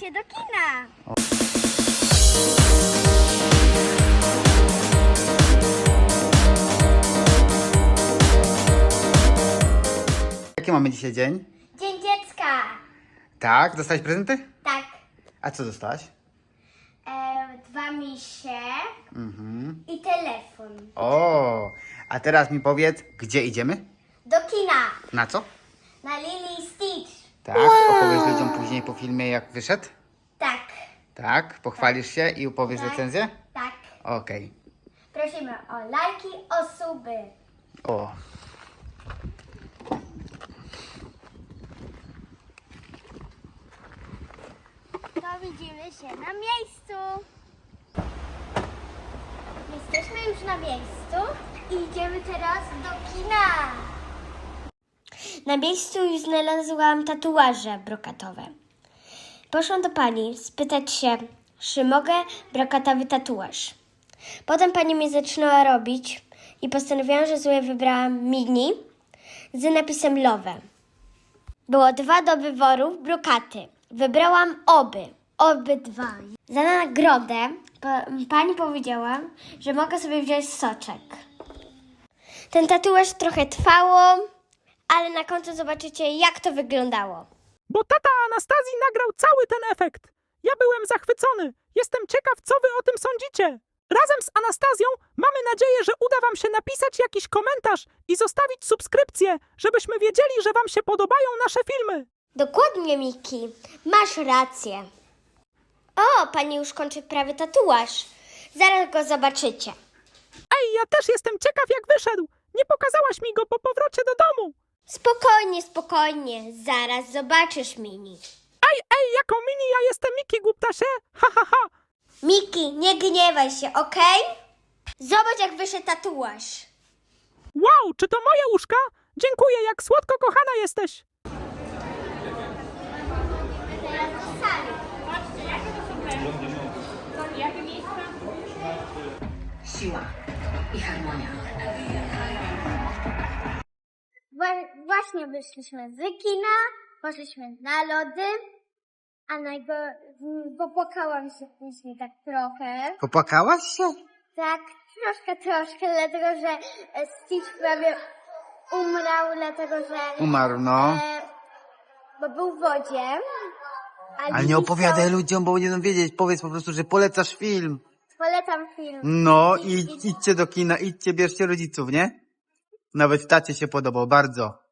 się do kina. Jaki mamy dzisiaj dzień? Dzień dziecka. Tak, dostałeś prezenty? Tak. A co dostałaś? E, dwa misie Mhm. i telefon. O, a teraz mi powiedz, gdzie idziemy? Do kina. Na co? Na Stitch. Tak, opowiesz ludziom później po filmie, jak wyszedł? Tak. Tak, pochwalisz się i opowiesz Tak. recenzję? Tak. Okej. Prosimy o lajki, o suby. O, To widzimy się na miejscu. Jesteśmy już na miejscu i idziemy teraz do kina. Na miejscu już znalazłam tatuaże brokatowe. Poszłam do pani spytać się, czy mogę brokatowy tatuaż. Potem pani mnie zaczynała robić i postanowiłam, że sobie wybrałam mini z napisem Love. Było dwa do wyboru brokaty. Wybrałam oby. Obydwa. Za nagrodę pa- pani powiedziała, że mogę sobie wziąć soczek. Ten tatuaż trochę trwało, ale na końcu zobaczycie, jak to wyglądało. Bo tata Anastazji nagrał cały ten efekt. Ja byłem zachwycony. Jestem ciekaw, co wy o tym sądzicie. Razem z Anastazją mamy nadzieję, że uda wam się napisać jakiś komentarz i zostawić subskrypcję, żebyśmy wiedzieli, że wam się podobają nasze filmy. Dokładnie, Miki. Masz rację. O, pani już kończy prawy tatuaż. Zaraz go zobaczycie. Ej, ja też jestem ciekaw, jak wyszedł. Nie pokazałaś mi go po powrocie do domu. Spokojnie, spokojnie. Zaraz zobaczysz, Mini. Ej, ej, jako mini ja jestem Miki Guptasie. Ha, ha, ha. Miki, nie gniewaj się, okej? Zobacz, jak wyszedł tatuaż. Wow, czy to moje uszka? Dziękuję, jak słodko kochana jesteś. Siła i harmonia. Właśnie wyszliśmy z kina, poszliśmy na lody, a najgo... popłakałam się później tak trochę. popłakałaś się? Tak, troszkę, troszkę, dlatego że Stitch prawie umrał, dlatego że... Umarł, no. E, bo był w wodzie. a Ale nie opowiadaj chciał- ludziom, bo będą wiedzieć. Powiedz po prostu, że polecasz film. Polecam film. No, i idźcie do kina, idźcie, bierzcie rodziców, nie? Nawet tacie się podobał, bardzo.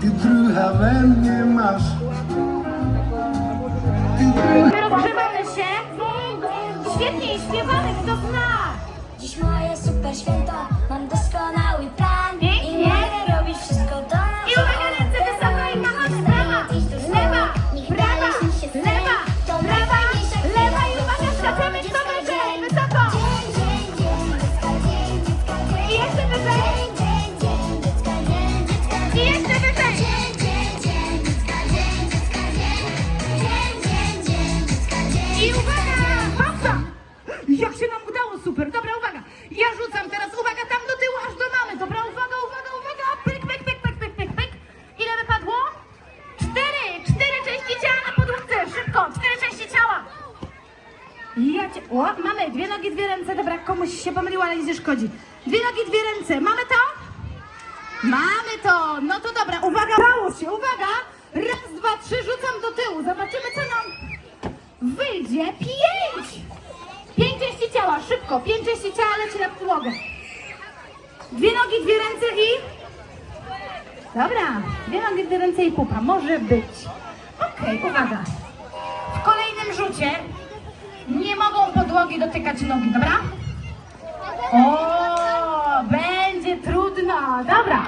Ty druha we mnie masz Rozgrzewamy się. Świetnie śpiewamy, kto zna. Dziś moje super święto, Mamy dwie nogi, dwie ręce. Dobra, komuś się pomyliło, ale nic nie szkodzi. Dwie nogi, dwie ręce. Mamy to? Mamy to. No to dobra, uwaga, dało się, uwaga. Raz, dwa, trzy, rzucam do tyłu. Zobaczymy, co nam wyjdzie. Pięć. Pięć części ciała, szybko. Pięć części ciała leci na podłogę. Dwie nogi, dwie ręce i... Dobra, dwie nogi, dwie ręce i pupa. Może być. Okej, uwaga. W kolejnym rzucie nie mogą podłogi dotykać nogi, dobra? O, będzie trudno. Dobra.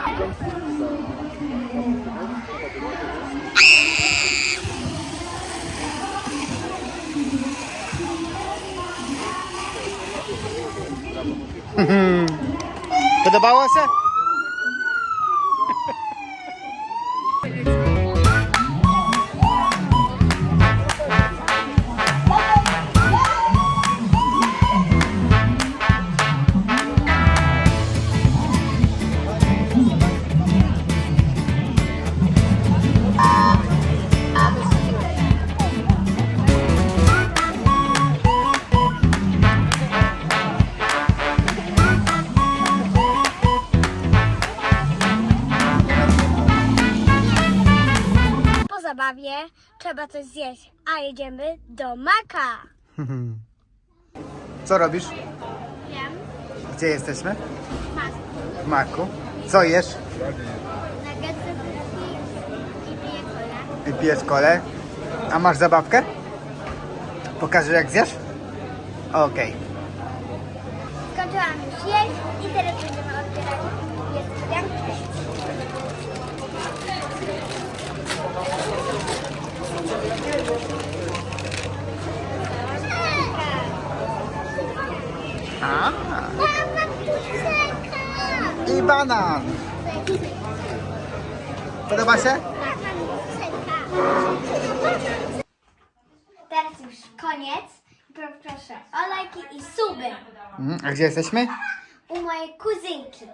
Podobało się? Zabawie trzeba coś zjeść, a jedziemy do Maka. Co robisz? Wiem. Gdzie jesteśmy? W Maku. Co jesz? Nuggetsy i, piję kolę. I pijesz kolę. A masz zabawkę? Pokażę jak zjesz? Okej. Skończyłam już jeść i teraz będziemy otwierać niespodzianki. A, I banan. Podoba się? Teraz już koniec. Poproszę o lajki i suby Mhm, A gdzie jesteśmy? u mojej kuzynki.